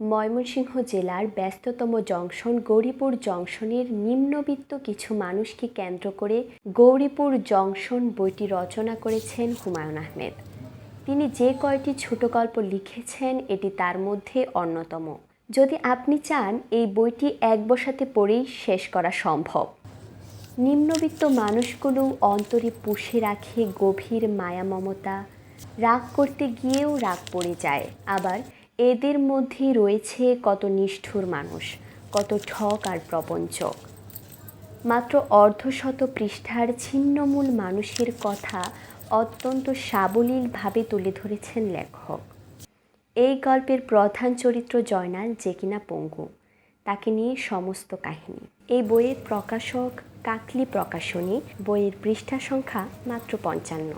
ময়মনসিংহ জেলার ব্যস্ততম জংশন গৌরীপুর জংশনের নিম্নবিত্ত কিছু মানুষকে কেন্দ্র করে গৌরীপুর জংশন বইটি রচনা করেছেন হুমায়ুন আহমেদ। তিনি যে কয়টি ছোট গল্প লিখেছেন, এটি তার মধ্যে অন্যতম। যদি আপনি চান, এই বইটি এক বসাতে পড়েই শেষ করা সম্ভব। নিম্নবিত্ত মানুষগুলো অন্তরে পুষে রাখে গভীর মায়া মমতা রাগ করতে গিয়েও রাগ পড়ে যায়। আবার এদের মধ্যে রয়েছে কত নিষ্ঠুর মানুষ, কত ঠক আর প্রপঞ্চক মাত্র অর্ধশত পৃষ্ঠার ছিন্নমূল মানুষের কথা অত্যন্ত সাবলীলভাবে তুলে ধরেছেন লেখক। এই গল্পের প্রধান চরিত্র জয়নাল যে কিনা পঙ্গু। তাকে নিয়ে সমস্ত কাহিনী। এই বইয়ের প্রকাশক কাকলি প্রকাশনী। বইয়ের পৃষ্ঠা সংখ্যা মাত্র পঞ্চান্ন।